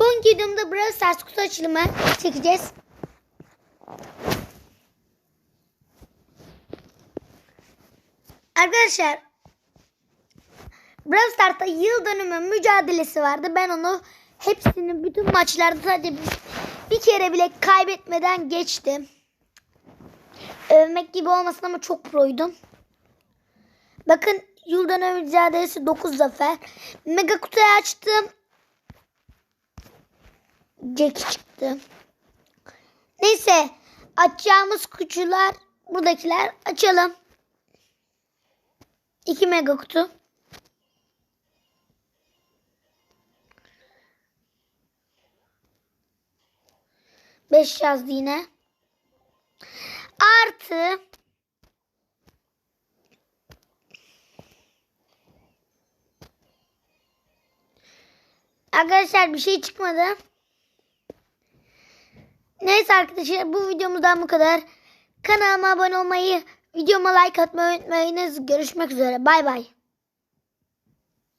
Bugünkü videomda Brawl Stars kutu açılımı çekeceğiz. Arkadaşlar Brawl Stars'ta yıl dönümü mücadelesi vardı. Ben onu hepsini bütün maçlarda sadece bir, kere bile kaybetmeden geçtim. Övmek gibi olmasın ama çok proydum. Bakın yıl dönümü mücadelesi 9 zafer. Mega kutuyu açtım. Jack çıktı. Neyse açacağımız kutular buradakiler açalım. 2 mega kutu. Beş yazdı yine. Artı Arkadaşlar bir şey çıkmadı. Neyse arkadaşlar bu videomuzdan bu kadar. Kanalıma abone olmayı, videoma like atmayı unutmayınız. Görüşmek üzere. Bay bay.